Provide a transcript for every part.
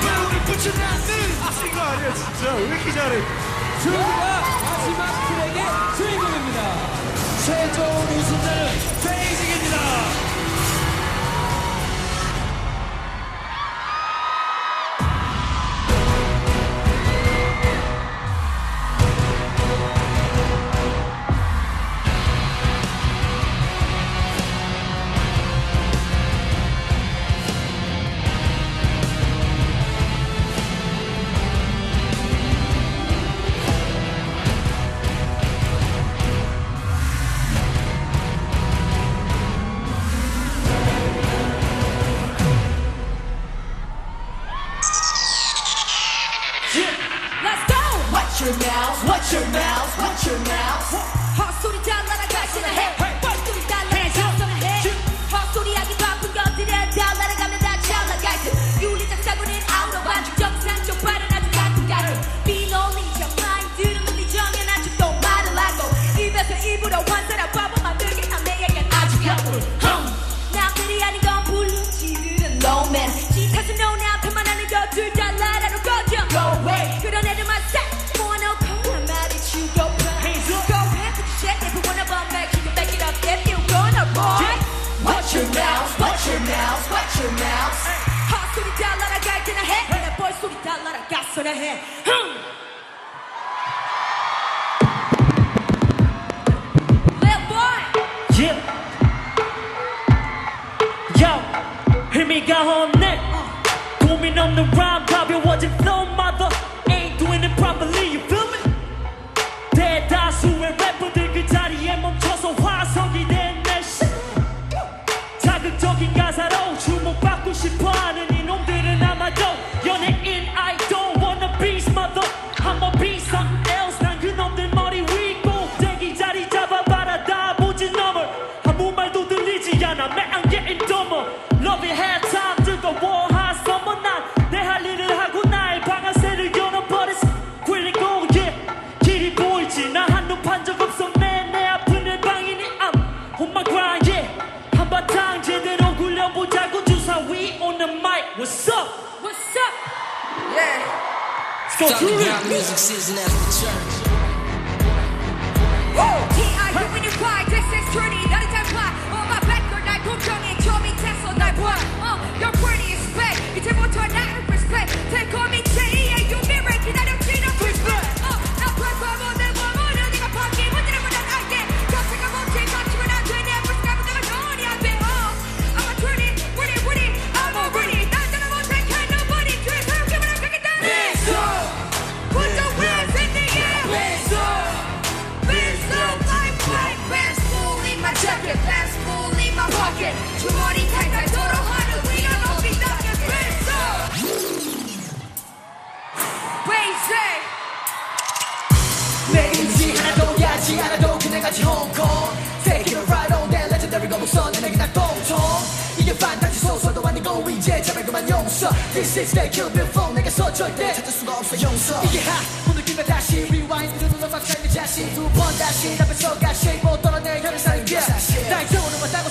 누가 우리 붙였나? 미친 네. 아, 거 아니야 진짜. 왜 이렇게 잘해? 조이가 마지막 트랙의 주인공입니다. 최종 your mouth, watch your mouth, watch your mouth. 헛소리 잘라라 their head. Little boy. Yeah. Yo, hear me go home neck. Booming on the uh. ride. What's up? What's up? Yeah. So Thunderground music season at the church. T.I. when you fly, this is journey, That's fly. On my back, you're not good, Johnny, show me Tesla, not one. Uh, your pretty is bad, you take what you're not respect. Take on me. 주머니 탈탈 털어 하루 위로 높이 닦여 뱃속 내일지 하나도 야지 하나도 그대같이 홍콩 Take it right on that legendary 거북선 내 내게 딱 동통. 이게 판타지 소설도 아니고 이제 제발 그만 용서. This is the kill before 내가 서 절대 찾을 수가 없어 용서. 이게 하 오늘 김에 다시 rewind 이런 음악 삶의 자신. 두번 다시 나 뺏어가시 못 떨어내 혈을 사는 게 나의 영혼을 맞다고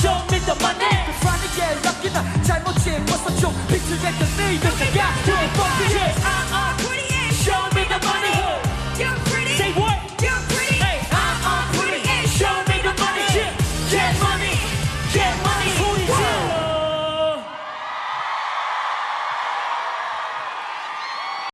show